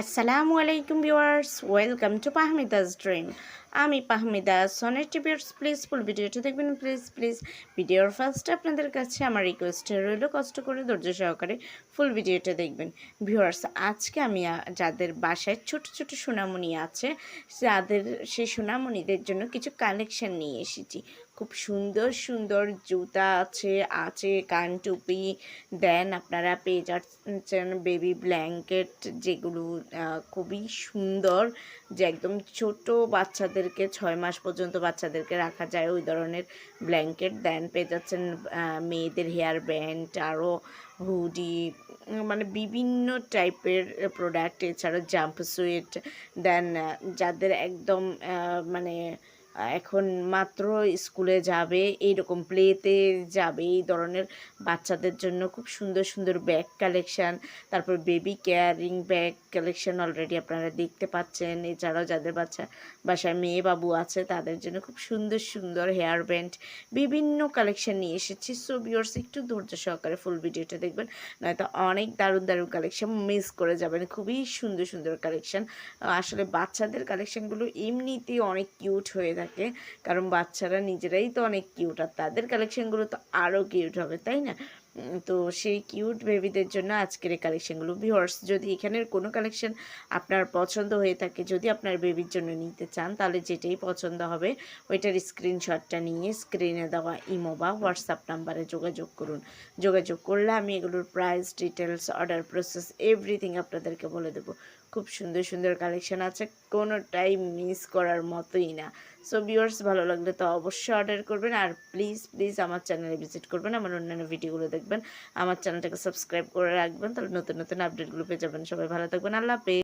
আসসালামু আলাইকুম viewers, welcome to Pahmida's dream. আমি পাহমিদা সনের টিভিয়ার্স প্লিজ ফুল ভিডিওটা দেখবেন। প্লিজ প্লিজ, ভিডিওর ফার্স্টে আপনাদের কাছে আমার রিকোয়েস্ট রইল, কষ্ট করে ধৈর্য সহকারে ফুল ভিডিওটা দেখবেন। ভিউয়ার্স, আজকে আমি যাদের বাসায় ছোট ছোট সোনামণি আছে, যাদের সেই সোনামণিদের জন্য কিছু কালেকশন নিয়ে এসেছি। খুব সুন্দর সুন্দর জুতা আছে আছে কান টুপি। দেন আপনারা পেয়ে যাচ্ছেন বেবি ব্ল্যাঙ্কেট যেগুলো খুবই সুন্দর। যে একদম ছোট বাচ্চাদেরকে ছয় মাস পর্যন্ত বাচ্চাদেরকে রাখা যায় ওই ধরনের ব্ল্যাঙ্কেট দেন পেয়ে যাচ্ছেন মেয়েদের হেয়ার ব্যান্ড আরও হুডি মানে বিভিন্ন টাইপের প্রোডাক্ট এছাড়া জাম্প সুইট দেন যাদের একদম মানে এখন মাত্র স্কুলে যাবে, এইরকম প্লেতে যাবে, এই ধরনের বাচ্চাদের জন্য খুব সুন্দর সুন্দর ব্যাগ কালেকশান তারপর baby caring bag collection already আপনারা দেখতে পাচ্ছেন, এছাড়াও যাদের বাচ্চা, বাসায় মেয়ে বাবু আছে, তাদের জন্য খুব সুন্দর সুন্দর হেয়ার ব্যান্ড বিভিন্ন কালেকশন নিয়ে এসেছি। সো বিয়ার্স একটু ধৈর্য সহকারে ফুল ভিডিওটা দেখবেন, নয়তো অনেক দারুণ দারুণ কালেকশন মিস করে যাবেন, খুবই সুন্দর সুন্দর কালেকশন আসলে বাচ্চাদের কালেকশনগুলো এমনিতেই অনেক কিউট হয়ে থাকে। কারণ বাচ্চারা নিজেরাই তো অনেক কিউট আর তাদের কালেকশনগুলো তো আরও কিউট হবে, তাই না? তো সেই কিউট বেবিদের জন্য আজকের এই কালেকশনগুলো ভিউয়ার্স যদি এখানের কোনো কালেকশন আপনার পছন্দ হয়ে থাকে, যদি আপনার বেবির জন্য নিতে চান, তাহলে যেটাই পছন্দ হবে, ওইটার স্ক্রিনশটটা নিয়ে স্ক্রিনে দেওয়া ইমো বা হোয়াটসঅ্যাপ নাম্বারে যোগাযোগ করুন। যোগাযোগ করলে আমি এগুলোর price details order process everything আপনাদেরকে বলে দেবো। খুব সুন্দর সুন্দর কালেকশন আছে কোনোটাই মিস করার মতোই না। সো ভিউয়ার্স ভালো লাগলে তো অবশ্যই অর্ডার করবেন। আর প্লিজ প্লিজ আমার চ্যানেলে ভিজিট করবেন, আমার অন্যান্য ভিডিওগুলো দেখবেন। আমার চ্যানেলটাকে সাবস্ক্রাইব করে রাখবেন, তাহলে নতুন নতুন আপডেটগুলো পেয়ে যাবেন। সবাই ভালো থাকবেন। আল্লাহ হাফেজ।